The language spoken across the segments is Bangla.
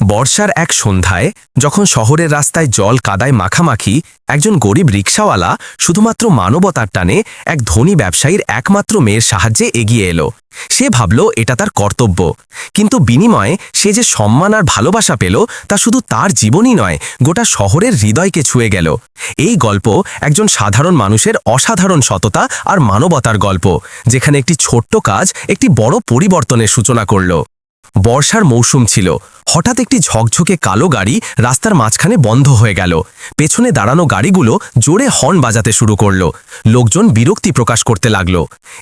বর্ষার এক সন্ধ্যায় যখন শহরের রাস্তায় জল কাদায় মাখামাখি, একজন গরিব রিক্সাওয়ালা শুধুমাত্র মানবতার টানে এক ধনী ব্যবসায়ীর একমাত্র মেয়ের সাহায্যে এগিয়ে এলো। সে ভাবল, এটা তার কর্তব্য। কিন্তু বিনিময়ে সে যে সম্মান আর ভালোবাসা পেল, তা শুধু তার জীবনই নয়, গোটা শহরের হৃদয়কে ছুঁয়ে গেল। এই গল্প একজন সাধারণ মানুষের অসাধারণ সততা আর মানবতার গল্প, যেখানে একটি ছোট্ট কাজ একটি বড় পরিবর্তনের সূচনা করল। বর্ষার মৌসুম ছিল হঠাৎ একটি ঝকঝকে কালো গাড়ি রাস্তার মাঝখানে বন্ধ হয়ে গেল। পেছনে দাঁড়ানো গাড়িগুলো জোরে হর্ন বাজাতে শুরু করল। লোকজন বিরক্তি প্রকাশ করতে লাগল।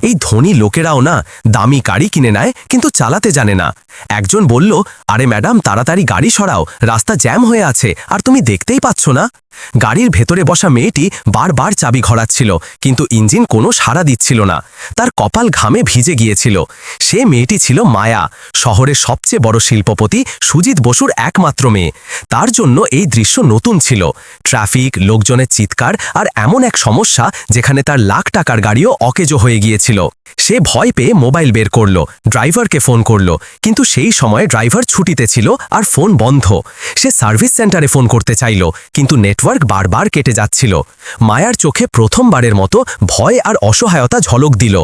এই ধনী লোকেরাও না দামি গাড়ি কিনে নেয়, কিন্তু চালাতে জানে না। একজন বলল, আরে ম্যাডাম, তাড়াতাড়ি গাড়ি সরাও, রাস্তা জ্যাম হয়ে আছে, আর তুমি দেখতেই পাচ্ছ না? গাড়ির ভেতরে বসা মেয়েটি বারবার চাবি ঘোরাচ্ছিল, কিন্তু ইঞ্জিন কোনো সাড়া দিচ্ছিল না। তার কপাল ঘামে ভিজে গিয়েছিল। সে মেয়েটি ছিল মায়া, শহরের সবচেয়ে বড় শিল্পপতি সুজিত বসুর একমাত্র মেয়ে। তার জন্য এই দৃশ্য নতুন ছিল। ট্রাফিক, লোকজনের চিৎকার আর এমন এক সমস্যা যেখানে তার লাখ টাকার গাড়িও অকেজো হয়ে গিয়েছিল। সে ভয় পেয়ে মোবাইল বের করল, ড্রাইভারকে ফোন করল। কিন্তু সেই সময় ড্রাইভার ছুটিতে ছিল আর ফোন বন্ধ। সে সার্ভিস সেন্টারে ফোন করতে চাইল, কিন্তু নেটওয়ার্ক বারবার কেটে যাচ্ছিল। মায়ার চোখে প্রথমবারের মতো ভয় আর অসহায়তা ঝলক দিল।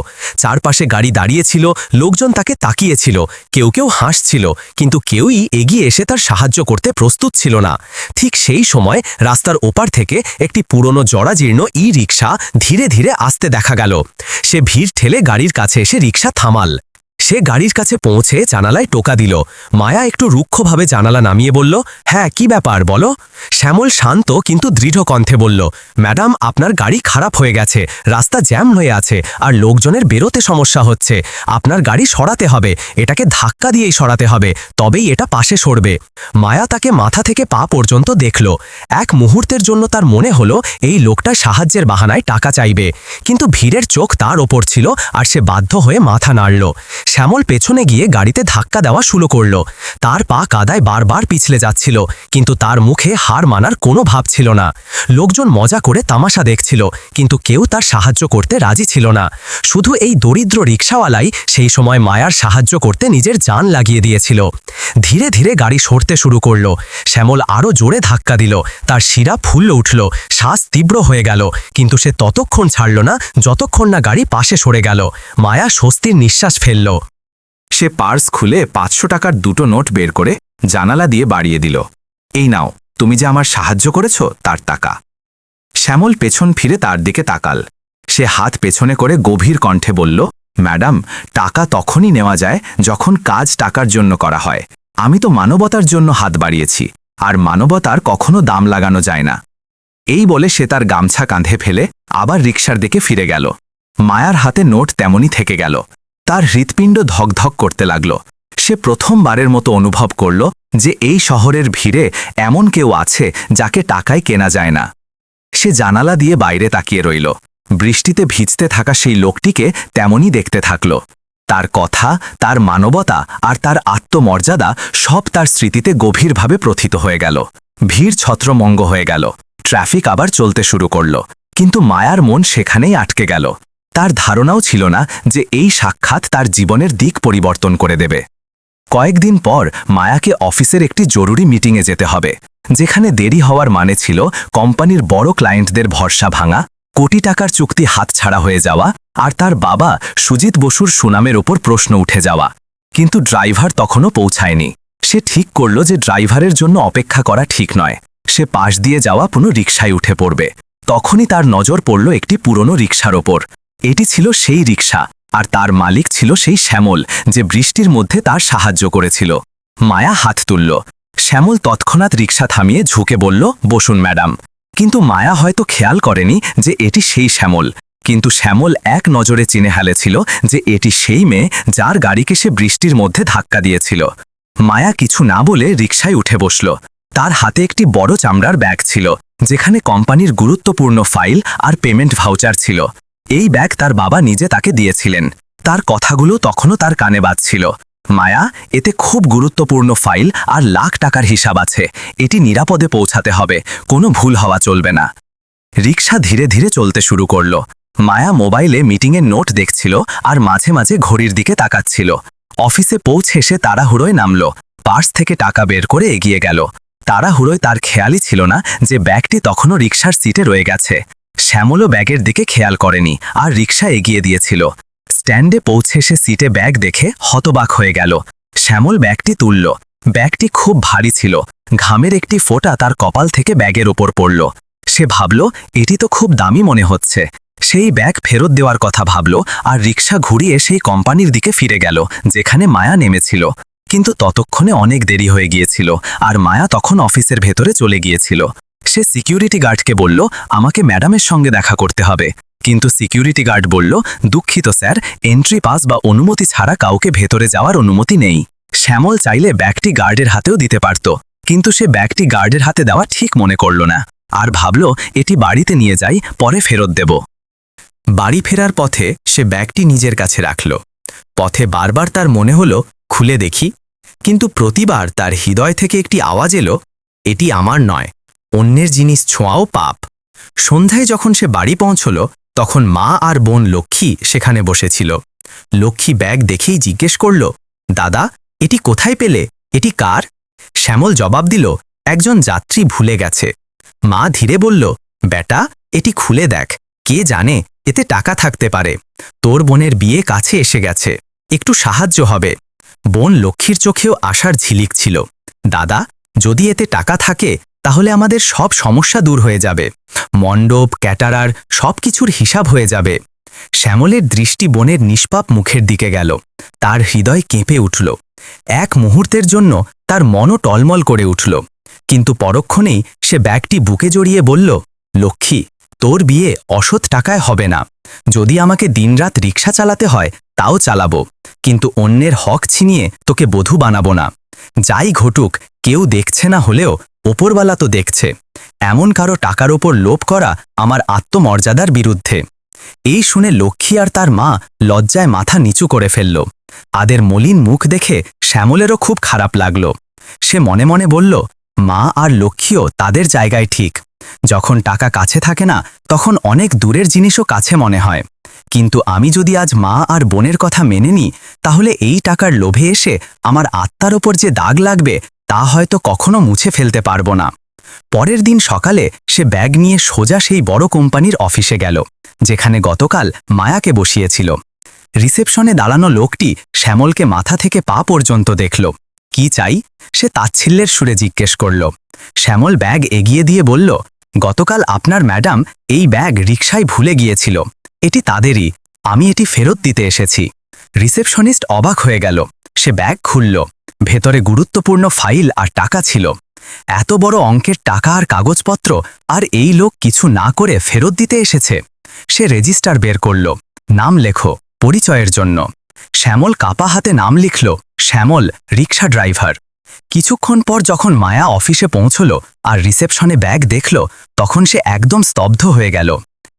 চারপাশে গাড়ি দাঁড়িয়েছিল, লোকজন তাকে তাকিয়েছিল, কেউ কেউ হাসছিল, কিন্তু কেউই এগিয়ে এসে তার সাহায্য করতে প্রস্তুত ছিল না। ঠিক সেই সময় রাস্তার ওপার থেকে একটি পুরনো জরাজীর্ণ ই রিক্সা ধীরে ধীরে আসতে দেখা গেল। সে ভিড় ঠেলে গাড়ির কাছে এসে রিক্সা থামাল। সে গাড়ির কাছে পৌঁছে জানালায় টোকা দিল। মায়া একটু রুক্ষভাবে জানালা নামিয়ে বলল হ্যাঁ কি ব্যাপার বলো? শ্যামল শান্ত কিন্তু দৃঢ় কণ্ঠে বলল, ম্যাডাম, আপনার গাড়ি খারাপ হয়ে গেছে, রাস্তা জ্যাম হয়ে আছে, আর লোকজনের বেরোতে সমস্যা হচ্ছে। আপনার গাড়ি সরাতে হবে, এটাকে ধাক্কা দিয়েই সরাতে হবে, তবেই এটা পাশে সরবে। মায়া তাকে মাথা থেকে পা পর্যন্ত দেখল। এক মুহূর্তের জন্য তার মনে হলো, এই লোকটা সাহায্যের বাহানায় টাকা চাইবে। কিন্তু ভিড়ের চোখ তার ওপর ছিল, আর সে বাধ্য হয়ে মাথা নাড়ল। শ্যামল পেছনে গিয়ে গাড়িতে ধাক্কা দেওয়া শুরু করল। তার পা কাদায় বারবার পিছলে যাচ্ছিল, কিন্তু তার মুখে হার মানার কোনো ভাব ছিল না। লোকজন মজা করে তামাশা দেখছিল, কিন্তু কেউ তার সাহায্য করতে রাজি ছিল না। শুধু এই দরিদ্র রিক্সাওয়ালাই সেই সময় মায়ার সাহায্য করতে নিজের জান লাগিয়ে দিয়েছিল। ধীরে ধীরে গাড়ি সরতে শুরু করল। শ্যামল আরও জোরে ধাক্কা দিল। তার শিরা ফুল উঠল। শ্বাস তীব্র হয়ে গেল, কিন্তু সে ততক্ষণ ছাড়ল না, যতক্ষণ না গাড়ি পাশে সরে গেল। মায়া স্বস্তির নিঃশ্বাস ফেলল। সে পার্স খুলে পাঁচশো টাকার দুটো নোট বের করে জানালা দিয়ে বাড়িয়ে দিল। এই নাও, তুমি যে আমার সাহায্য করেছ তার টাকা। শ্যামল পেছন ফিরে তার দিকে তাকাল। সে হাত পেছনে করে গভীর কণ্ঠে বলল, ম্যাডাম, টাকা তখনই নেওয়া যায় যখন কাজ টাকার জন্য করা হয়। আমি তো মানবতার জন্য হাত বাড়িয়েছি, আর মানবতার কখনো দাম লাগানো যায় না। এই বলে সে তার গামছা কাঁধে ফেলে আবার রিক্সার দিকে ফিরে গেল। মায়ার হাতে নোট তেমনই থেকে গেল। তার হৃৎপিণ্ড ধকধক করতে লাগল। সে প্রথমবারের মতো অনুভব করল যে এই শহরের ভিড়ে এমন কেউ আছে যাকে টাকায় কেনা যায় না। সে জানালা দিয়ে বাইরে তাকিয়ে রইল। বৃষ্টিতে ভিজতে থাকা সেই লোকটিকে তেমনই দেখতে থাকল। তার কথা, তার মানবতা আর তার আত্মমর্যাদা সব তার স্মৃতিতে গভীরভাবে প্রথিত হয়ে গেল। ভিড় ছত্রমঙ্গ হয়ে গেল। ট্রাফিক আবার চলতে শুরু করল। কিন্তু মায়ার মন সেখানেই আটকে গেল। তার ধারণাও ছিল না যে এই সাক্ষাৎ তার জীবনের দিক পরিবর্তন করে দেবে। কয়েকদিন পর মায়াকে অফিসের একটি জরুরি মিটিংয়ে যেতে হবে, যেখানে দেরি হওয়ার মানে ছিল কোম্পানির বড় ক্লায়েন্টদের ভরসা ভাঙা, কোটি টাকার চুক্তি হাতছাড়া হয়ে যাওয়া আর তার বাবা সুজিত বসুর সুনামের ওপর প্রশ্ন উঠে যাওয়া। কিন্তু ড্রাইভার তখনও পৌঁছায়নি। সে ঠিক করল যে ড্রাইভারের জন্য অপেক্ষা করা ঠিক নয়। সে পাশ দিয়ে যাওয়া কোনো রিকশায় উঠে পড়বে। তখনই তার নজর পড়ল একটি পুরনো রিকশার ওপর। এটি ছিল সেই রিকশা, আর তার মালিক ছিল সেই শ্যামল, যে বৃষ্টির মধ্যে তার সাহায্য করেছিল। মায়া হাত তুলল। শ্যামল তৎক্ষণাৎ রিকশা থামিয়ে ঝুঁকে বলল, বসুন, ম্যাডাম। কিন্তু মায়া হয়তো খেয়াল করেনি যে এটি সেই শ্যামল। কিন্তু শ্যামল এক নজরে চিনে হেলেছিল যে এটি সেই মেয়ে যার গাড়িকে সে বৃষ্টির মধ্যে ধাক্কা দিয়েছিল। মায়া কিছু না বলে রিকশায় উঠে বসল। তার হাতে একটি বড় চামড়ার ব্যাগ ছিল, যেখানে কোম্পানির গুরুত্বপূর্ণ ফাইল আর পেমেন্ট ভাউচার ছিল। এই ব্যাগ তার বাবা নিজে তাকে দিয়েছিলেন। তার কথাগুলো তখনও তার কানে বাজছিল। মায়া, এতে খুব গুরুত্বপূর্ণ ফাইল আর লাখ টাকার হিসাব আছে। এটি নিরাপদে পৌঁছাতে হবে। কোনো ভুল হওয়া চলবে না। রিকশা ধীরে ধীরে চলতে শুরু করল। মায়া মোবাইলে মিটিংয়ের নোট দেখছিল আর মাঝে মাঝে ঘড়ির দিকে তাকাচ্ছিল। অফিসে পৌঁছে সে তাড়াহুড়োয় নামল। পার্স থেকে টাকা বের করে এগিয়ে গেল। তাড়াহুড়োয় তার খেয়ালই ছিল না যে ব্যাগটি তখনও রিকশার সিটে রয়ে গেছে। শ্যামলও ব্যাগের দিকে খেয়াল করেনি আর রিকশা এগিয়ে দিয়েছিল। স্ট্যান্ডে পৌঁছে সে সিটে ব্যাগ দেখে হতবাক হয়ে গেল। শ্যামল ব্যাগটি তুলল। ব্যাগটি খুব ভারী ছিল। ঘামের একটি ফোঁটা তার কপাল থেকে ব্যাগের ওপর পড়ল। সে ভাবল, এটি তো খুব দামি মনে হচ্ছে। সেই ব্যাগ ফেরত দেওয়ার কথা ভাবল আর রিকশা ঘুরিয়ে সেই কোম্পানির দিকে ফিরে গেল, যেখানে মায়া নেমেছিল। কিন্তু ততক্ষণে অনেক দেরি হয়ে গিয়েছিল আর মায়া তখন অফিসের ভেতরে চলে গিয়েছিল। সে সিকিউরিটি গার্ডকে বলল, আমাকে ম্যাডামের সঙ্গে দেখা করতে হবে। কিন্তু সিকিউরিটি গার্ড বলল, দুঃখিত স্যার, এন্ট্রি পাস বা অনুমতি ছাড়া কাউকে ভেতরে যাওয়ার অনুমতি নেই। শ্যামল চাইলে ব্যাগটি গার্ডের হাতেও দিতে পারত, কিন্তু সে ব্যাগটি গার্ডের হাতে দেওয়া ঠিক মনে করল না আর ভাবল, এটি বাড়িতে নিয়ে যাই, পরে ফেরত দেব। বাড়ি ফেরার পথে সে ব্যাগটি নিজের কাছে রাখল। পথে বারবার তার মনে হলো, খুলে দেখি। কিন্তু প্রতিবার তার হৃদয় থেকে একটি আওয়াজ এলো, এটি আমার নয়। অন্যের জিনিস ছোঁয়াও পাপ। সন্ধ্যায় যখন সে বাড়ি পৌঁছল, তখন মা আর বোন লক্ষ্মী সেখানে বসেছিল। লক্ষ্মী ব্যাগ দেখেই জিজ্ঞেস করল, দাদা, এটি কোথায় পেলে? এটি কার? শ্যামল জবাব দিল, একজন যাত্রী ভুলে গেছে। মা ধীরে বলল, বেটা, এটি খুলে দেখ, কে জানে, এতে টাকা থাকতে পারে। তোর বোনের বিয়ে কাছে এসে গেছে, একটু সাহায্য হবে। বোন লক্ষ্মীর চোখেও আশার ঝিলিক ছিল। দাদা, যদি এতে টাকা থাকে তাহলে আমাদের সব সমস্যা দূর হয়ে যাবে। মণ্ডপ, ক্যাটারার সব কিছুর হিসাব হয়ে যাবে। শ্যামলের দৃষ্টি বনের নিষ্পাপ মুখের দিকে গেল। তার হৃদয় কেঁপে উঠল। এক মুহূর্তের জন্য তার মনও টলমল করে উঠল। কিন্তু পরক্ষণেই সে ব্যাগটি বুকে জড়িয়ে বলল, লক্ষ্মী, তোর বিয়ে অসৎ টাকায় হবে না। যদি আমাকে দিনরাত রিক্সা চালাতে হয়, তাও চালাবো। কিন্তু অন্যের হক ছিনিয়ে তোকে বধূ বানাবো না। যাই ঘটুক, কেউ দেখছে না হলেও ওপরওয়ালা তো দেখছে, এমন কারও টাকার ওপর লোভ করা আমার আত্মমর্যাদার বিরুদ্ধে। এই শুনে লক্ষ্মী আর তার মা লজ্জায় মাথা নিচু করে ফেলল। আদের মলিন মুখ দেখে শ্যামলেরও খুব খারাপ লাগল। সে মনে মনে বলল, মা আর লক্ষ্মীও তাদের জায়গায় ঠিক। যখন টাকা কাছে থাকে না, তখন অনেক দূরের জিনিসও কাছে মনে হয়। কিন্তু আমি যদি আজ মা আর বোনের কথা মেনে নিই, তাহলে এই টাকার লোভে এসে আমার আত্মার ওপর যে দাগ লাগবে তা হয়তো কখনো মুছে ফেলতে পারব না। পরের দিন সকালে সে ব্যাগ নিয়ে সোজা সেই বড় কোম্পানির অফিসে গেল, যেখানে গতকাল মায়াকে বসিয়েছিল। রিসেপশনে দাঁড়ানো লোকটি শ্যামলকে মাথা থেকে পা পর্যন্ত দেখল। কি চাই? সে তাচ্ছিল্যের সুরে জিজ্ঞেস করল। শ্যামল ব্যাগ এগিয়ে দিয়ে বলল, গতকাল আপনার ম্যাডাম এই ব্যাগ রিকশায় ভুলে গিয়েছিল। এটি তাদেরই, আমি এটি ফেরত দিতে এসেছি। রিসেপশনিস্ট অবাক হয়ে গেল। সে ব্যাগ খুলল। ভেতরে গুরুত্বপূর্ণ ফাইল আর টাকা ছিল। এত বড় অঙ্কের টাকা আর কাগজপত্র, আর এই লোক কিছু না করে ফেরত দিতে এসেছে। সে রেজিস্টার বের করল। নাম লেখো, পরিচয়ের জন্য। শ্যামল কাপা হাতে নাম লিখল, শ্যামল, রিকশা ড্রাইভার। কিছুক্ষণ পর যখন মায়া অফিসে পৌঁছল আর রিসেপশনে ব্যাগ দেখল, তখন সে একদম স্তব্ধ হয়ে গেল।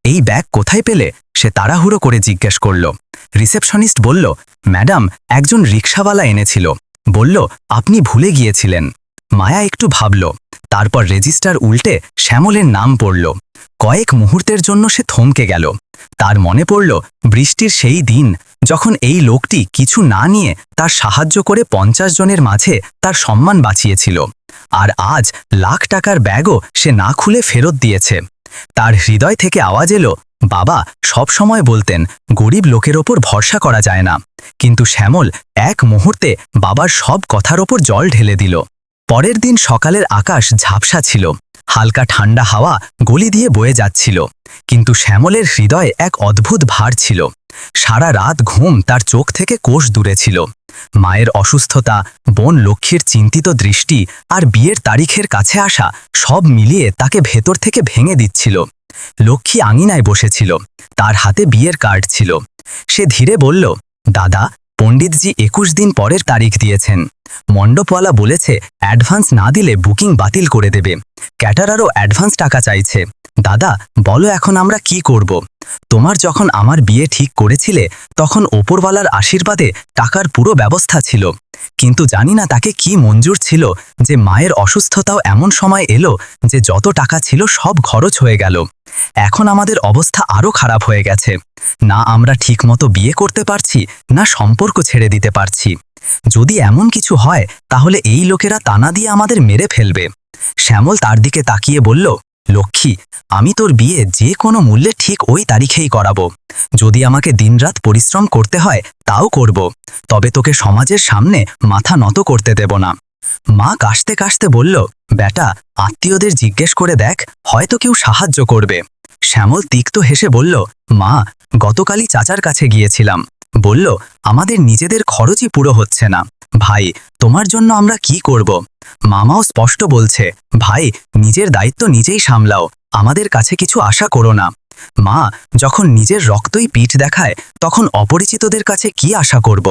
এই ব্যাগ কোথায় পেলে? সে তাড়াহুড়ো করে জিজ্ঞেস করল। রিসেপশনিস্ট বলল, ম্যাডাম, একজন রিকশাওয়ালা এনেছিল। বলল, আপনি ভুলে গিয়েছিলেন। মায়া একটু ভাবল। তারপর রেজিস্টার উল্টে শ্যামলের নাম পড়ল। কয়েক মুহূর্তের জন্য সে থমকে গেল। তার মনে পড়ল, বৃষ্টির সেই দিন, যখন এই লোকটি কিছু না নিয়ে তার সাহায্য করে পঞ্চাশ জনের মাঝে তার সম্মান বাঁচিয়েছিল। আর আজ লাখ টাকার ব্যাগও সে না খুলে ফেরত দিয়েছে। তার হৃদয় থেকে আওয়াজ এলো, বাবা, সব সময় বলতেন, গরিব লোকের ওপর ভরসা করা যায় না। কিন্তু শ্যামল এক মুহূর্তে বাবার সব কথার ওপর জল ঢেলে দিল। পরের দিন সকালের আকাশ ঝাপসা ছিল। হালকা ঠান্ডা হাওয়া গলি দিয়ে বয়ে যাচ্ছিল। কিন্তু শ্যামলের হৃদয়ে এক অদ্ভুত ভার ছিল। সারা রাত ঘুম তার চোখ থেকে কোষ দূরে ছিল। মায়ের অসুস্থতা, বোন লক্ষ্মীর চিন্তিত দৃষ্টি আর বিয়ের তারিখের কাছে আসা সব মিলিয়ে তাকে ভেতর থেকে ভেঙে দিচ্ছিল। লক্ষ্মী আঙিনায় বসেছিল, তার হাতে বিয়ের কার্ড ছিল। সে ধীরে বলল, দাদা, পণ্ডিতজি একুশ দিন পরের তারিখ দিয়েছেন। মণ্ডপওয়ালা বলেছে, অ্যাডভান্স না দিলে বুকিং বাতিল করে দেবে। ক্যাটারারও অ্যাডভান্স টাকা চাইছে। দাদা, বলো এখন আমরা কি করব? তোমার যখন আমার বিয়ে ঠিক করেছিলে, তখন ওপরওয়ালার আশীর্বাদে টাকার পুরো ব্যবস্থা ছিল। কিন্তু জানি না তাকে কি মঞ্জুর ছিল, যে মায়ের অসুস্থতাও এমন সময় এলো, যে যত টাকা ছিল সব খরচ হয়ে গেল। এখন আমাদের অবস্থা আরও খারাপ হয়ে গেছে। না আমরা ঠিকমতো বিয়ে করতে পারছি, না সম্পর্ক ছেড়ে দিতে পারছি। যদি এমন কিছু হয়, তাহলে এই লোকেরা তানা দিয়ে আমাদের মেরে ফেলবে। শ্যামল তার দিকে তাকিয়ে বলল, লক্ষ্মী, আমি তোর বিয়ে যে কোনো মূল্যে ঠিক ওই তারিখেই করাবো। যদি আমাকে দিনরাত পরিশ্রম করতে হয়, তাও করব। তবে তোকে সমাজের সামনে মাথা নত করতে দেব না। মা কাশতে কাশতে বলল, বেটা, আত্মীয়দের জিজ্ঞেস করে দেখ, হয়তো কেউ সাহায্য করবে। শ্যামল তিক্ত হেসে বলল, মা, গতকালই চাচার কাছে গিয়েছিলাম। বলল, আমাদের নিজেদের খরচই পুরো হচ্ছে না। ভাই, তোমার জন্য আমরা কি করব? মামাও স্পষ্ট বলছে, ভাই, নিজের দায়িত্ব নিজেই সামলাও, আমাদের কাছে কিছু আশা করো না। মা, যখন নিজের রক্তই পিঠ দেখায়, তখন অপরিচিতদের কাছে কি আশা করব?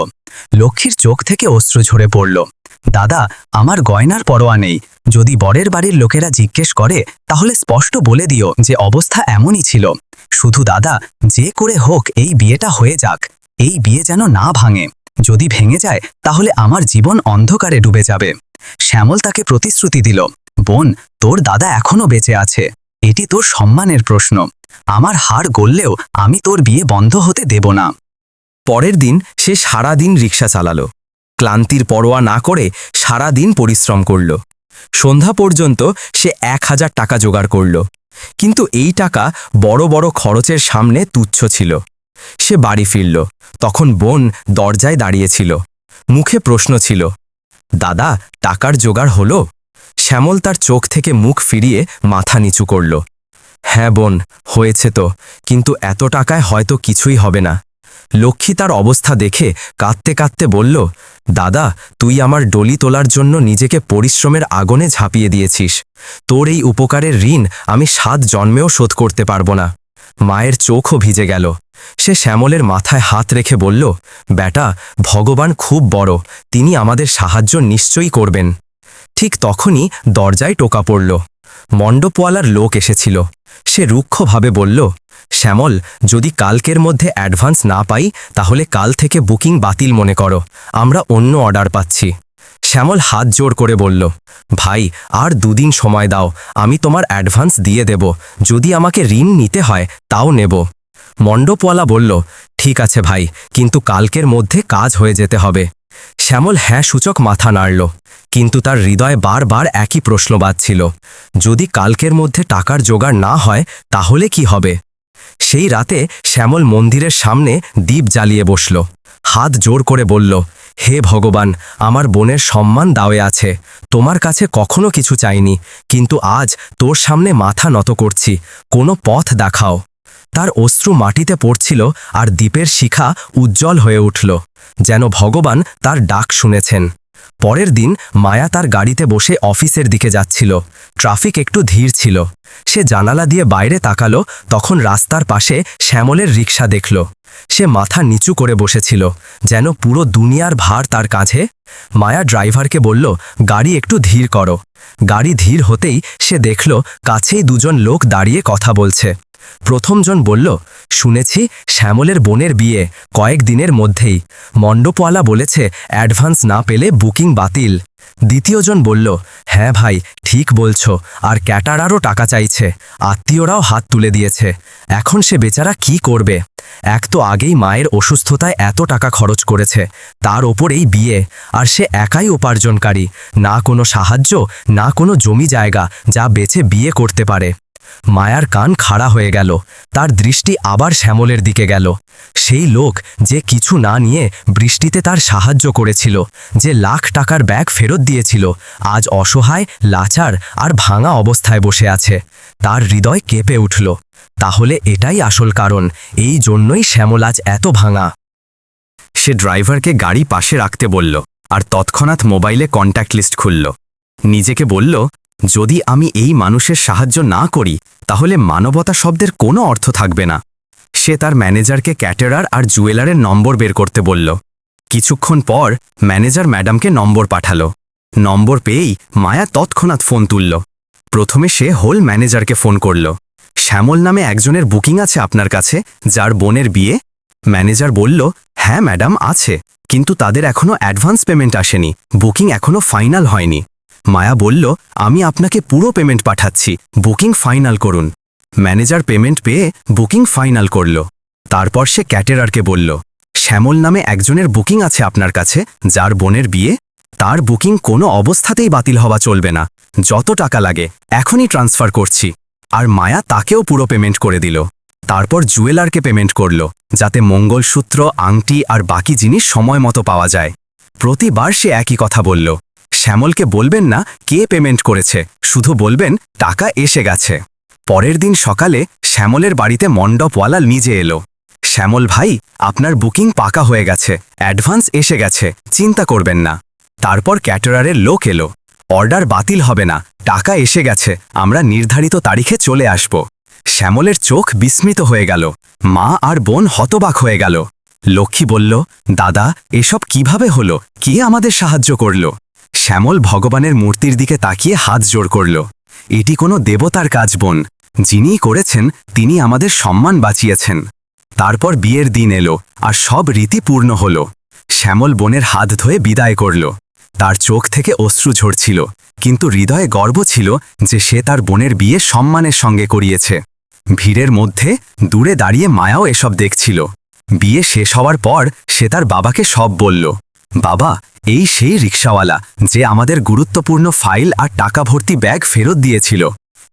লক্ষ্মীর চোখ থেকে অশ্রু ঝরে পড়ল, দাদা, আমার গয়নার পরোয়া নেই। যদি বরের বাড়ির লোকেরা জিজ্ঞেস করে, তাহলে স্পষ্ট বলে দিও যে অবস্থা এমনই ছিল। শুধু দাদা, যে করে হোক এই বিয়েটা হয়ে যাক। এই বিয়ে যেন না ভাঙে। যদি ভেঙে যায়, তাহলে আমার জীবন অন্ধকারে ডুবে যাবে। শ্যামল তাকে প্রতিশ্রুতি দিল, বোন, তোর দাদা এখনও বেঁচে আছে। এটি তোর সম্মানের প্রশ্ন। আমার হার গললেও আমি তোর বিয়ে বন্ধ হতে দেব না। পরের দিন সে সারা দিন রিক্সা চালালো। ক্লান্তির পরোয়া না করে সারা দিন পরিশ্রম করল। সন্ধ্যা পর্যন্ত সে এক হাজার টাকা জোগাড় করল। কিন্তু এই টাকা বড় বড় খরচের সামনে তুচ্ছ ছিল। সে বাড়ি ফিরল। তখন বোন দরজায় দাঁড়িয়েছিল। মুখে প্রশ্ন ছিল, দাদা, টাকার জোগাড় হলো? শ্যামল তার চোখ থেকে মুখ ফিরিয়ে মাথা নিচু করল। হ্যাঁ বোন, হয়েছে তো, কিন্তু এত টাকায় হয়তো কিছুই হবে না। লক্ষ্মী তার অবস্থা দেখে কাঁদতে কাঁদতে বলল, দাদা, তুই আমার ডলি তোলার জন্য নিজেকে পরিশ্রমের আগুনে ঝাঁপিয়ে দিয়েছিস। তোর এই উপকারের ঋণ আমি সাত জন্মেও শোধ করতে পারব না। মায়ের চোখও ভিজে গেল। সে শ্যামলের মাথায় হাত রেখে বলল, ব্যাটা, ভগবান খুব বড়, তিনি আমাদের সাহায্য নিশ্চয়ই করবেন। ঠিক তখনই দরজায় টোকা পড়ল। মণ্ডপওয়ালার লোক এসেছিল। সে রুক্ষভাবে বলল, শ্যামল, যদি কালকের মধ্যে অ্যাডভান্স না পাই, তাহলে কাল থেকে বুকিং বাতিল মনে করো। আমরা অন্য অর্ডার পাচ্ছি। শ্যামল হাত জোর করে বলল, ভাই, আর দুদিন সময় দাও, আমি তোমার অ্যাডভান্স দিয়ে দেব। যদি আমাকে ঋণ নিতে হয়, তাও নেব। মণ্ডপওয়ালা বলল, ঠিক আছে ভাই, কিন্তু কালকের মধ্যে কাজ হয়ে যেতে হবে। শ্যামল হ্যাঁ সূচক মাথা নাড়ল, কিন্তু তার হৃদয়ে বারবার একই প্রশ্ন বাজছিল যদি কালকের মধ্যে টাকার জোগাড় না হয়, তাহলে কি হবে? সেই রাতে শ্যামল মন্দিরের সামনে দ্বীপ জ্বালিয়ে বসল, হাত জোর করে বলল, হে ভগবান, আমার বোনের সম্মান দাওয়ে আছে, তোমার কাছে কখনো কিছু চাইনি, কিন্তু আজ তোর সামনে মাথা নত করছি, কোনো পথ দেখাও। তার অশ্রু মাটিতে পড়ছিল আর দ্বীপের শিখা উজ্জ্বল হয়ে উঠল, যেন ভগবান তার ডাক শুনেছেন। পরের দিন মায়া তার গাড়িতে বসে অফিসের দিকে যাচ্ছিল। ট্রাফিক একটু ধীর ছিল। সে জানালা দিয়ে বাইরে তাকালো, তখন রাস্তার পাশে শ্যামলের রিক্সা দেখল। সে মাথা নিচু করে বসেছিল, যেন পুরো দুনিয়ার ভার তার কাঁধে। মায়া ড্রাইভারকে বলল, গাড়ি একটু ধীর করো। গাড়ি ধীর হতেই সে দেখল, কাছেই দুজন লোক দাঁড়িয়ে কথা বলছে। প্রথমজন বলল, শুনেছি শ্যামলের বোনের বিয়ে কয়েক দিনের মধ্যেই। মণ্ডপওয়ালা বলেছে অ্যাডভান্স না পেলে বুকিং বাতিল। দ্বিতীয়জন বলল হ্যাঁ ভাই, ঠিক বলছ, আর ক্যাটারারও টাকা চাইছে। আত্মীয়রাও হাত তুলে দিয়েছে। এখন সে বেচারা কি করবে? এক তো আগেই মায়ের অসুস্থতায় এত টাকা খরচ করেছে, তার ওপর এই বিয়ে, আর সে একাই উপার্জনকারী। না কোনো সাহায্য, না কোনো জমি জায়গা যা বেছে বিয়ে করতে পারে। মায়ার কান খাড়া হয়ে গেল। তার দৃষ্টি আবার শ্যামলের দিকে গেল। সেই লোক যে কিছু না নিয়ে বৃষ্টিতে তার সাহায্য করেছিল, যে লাখ টাকার ব্যাগ ফেরত দিয়েছিল, আজ অসহায়, লাচার আর ভাঙা অবস্থায় বসে আছে। তার হৃদয় কেঁপে উঠল। তাহলে এটাই আসল কারণ, এই জন্যই শ্যামল আজ এত ভাঙা। সে ড্রাইভারকে গাড়ি পাশে রাখতে বলল, আর তৎক্ষণাৎ মোবাইলে কন্ট্যাক্ট লিস্ট খুলল। নিজেকে বলল যদি আমি এই মানুষের সাহায্য না করি, তাহলে মানবতা শব্দের কোনো অর্থ থাকবে না। সে তার ম্যানেজারকে ক্যাটেরার আর জুয়েলারের নম্বর বের করতে বলল। কিছুক্ষণ পর ম্যানেজার ম্যাডামকে নম্বর পাঠালো। নম্বর পেয়েই মায়া তৎক্ষণাৎ ফোন তুলল। প্রথমে সে হোল ম্যানেজারকে ফোন করল। শ্যামল নামে একজনের বুকিং আছে আপনার কাছে, যার বোনের বিয়ে? ম্যানেজার বলল হ্যাঁ ম্যাডাম, আছে। কিন্তু তাদের এখনও অ্যাডভান্স পেমেন্ট আসেনি। বুকিং এখনও ফাইনাল হয়নি। মায়া বলল, আমি আপনাকে পুরো পেমেন্ট পাঠাচ্ছি, বুকিং ফাইনাল করুন। ম্যানেজার পেমেন্ট পেয়ে বুকিং ফাইনাল করল। তারপর সে ক্যাটেরারকে বলল, শ্যামল নামে একজনের বুকিং আছে আপনার কাছে, যার বোনের বিয়ে? তার বুকিং কোনো অবস্থাতেই বাতিল হওয়া চলবে না। যত টাকা লাগে, এখনই ট্রান্সফার করছি। আর মায়া তাকেও পুরো পেমেন্ট করে দিল। তারপর জুয়েলারকে পেমেন্ট করল, যাতে মঙ্গলসূত্র, আংটি আর বাকি জিনিস সময় মতো পাওয়া যায়। প্রতিবার সে একই কথা বলল শ্যামলকে বলবেন না কে পেমেন্ট করেছে, শুধু বলবেন টাকা এসে গেছে। পরের দিন সকালে শ্যামলের বাড়িতে মণ্ডপওয়ালা নিজে এলো। শ্যামল, ভাই, আপনার বুকিং পাকা হয়ে গেছে, অ্যাডভান্স এসে গেছে, চিন্তা করবেন না। তারপর ক্যাটারারের লোক এলো। অর্ডার বাতিল হবে না, টাকা এসে গেছে, আমরা নির্ধারিত তারিখে চলে আসব। শ্যামলের চোখ বিস্মিত হয়ে গেল। মা আর বোন হতবাক হয়ে গেল। লক্ষ্মী বলল, দাদা, এসব কীভাবে হলো? কে আমাদের সাহায্য করল? শ্যামল ভগবানের মূর্তির দিকে তাকিয়ে হাত জোর করল। এটি কোনো দেবতার কাজ, বোন। যিনি করেছেন তিনি আমাদের সম্মান বাঁচিয়েছেন। তারপর বিয়ের দিন এলো আর সব রীতি পূর্ণ হল। শ্যামল বোনের হাত ধয়ে বিদায় করল। তার চোখ থেকে অশ্রু ঝরছিল, কিন্তু হৃদয়ে গর্ব ছিল যে সে তার বোনের বিয়ে সম্মানের সঙ্গে করিয়েছে। ভিড়ের মধ্যে দূরে দাঁড়িয়ে মায়াও এসব দেখছিল। বিয়ে শেষ হওয়ার পর সে তার বাবাকে সব বলল, বাবা এই সেই রিক্সাওয়ালা যে আমাদের গুরুত্বপূর্ণ ফাইল আর টাকা ভর্তি ব্যাগ ফেরত দিয়েছিল।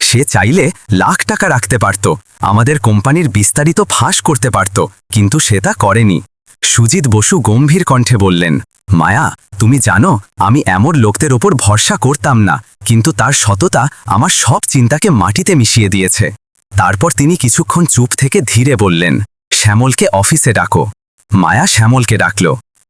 সে চাইলে লাখ টাকা রাখতে পারত, আমাদের কোম্পানির বিস্তারিত ফাঁস করতে পারত, কিন্তু সে তা করেনি। সুজিত বসু গম্ভীর কণ্ঠে বললেন, মায়া, তুমি জানো, আমি এমন লোকদের ওপর ভরসা করতাম না, কিন্তু তার সততা আমার সব চিন্তাকে মাটিতে মিশিয়ে দিয়েছে। তারপর তিনি কিছুক্ষণ চুপ থেকে ধীরে বললেন, শ্যামলকে অফিসে ডাকো। মায়া শ্যামলকে ডাকল।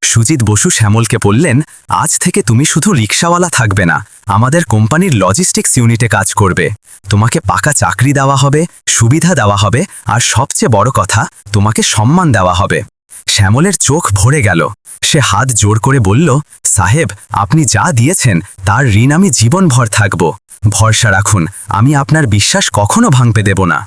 সুজিত বসু শ্যামলকে বললেন, আজ থেকে তুমি শুধু রিক্সাওয়ালা থাকবে না, আমাদের কোম্পানির লজিস্টিক্স ইউনিটে কাজ করবে। তোমাকে পাকা চাকরি দেওয়া হবে, সুবিধা দেওয়া হবে, আর সবচেয়ে বড় কথা, তোমাকে সম্মান দেওয়া হবে। শ্যামলের চোখ ভরে গেল। সে হাত জোর করে বলল, সাহেব, আপনি যা দিয়েছেন, তার ঋণ আমি জীবনভর থাকব। ভরসা রাখুন, আমি আপনার বিশ্বাস কখনো ভাঙতে দেব না।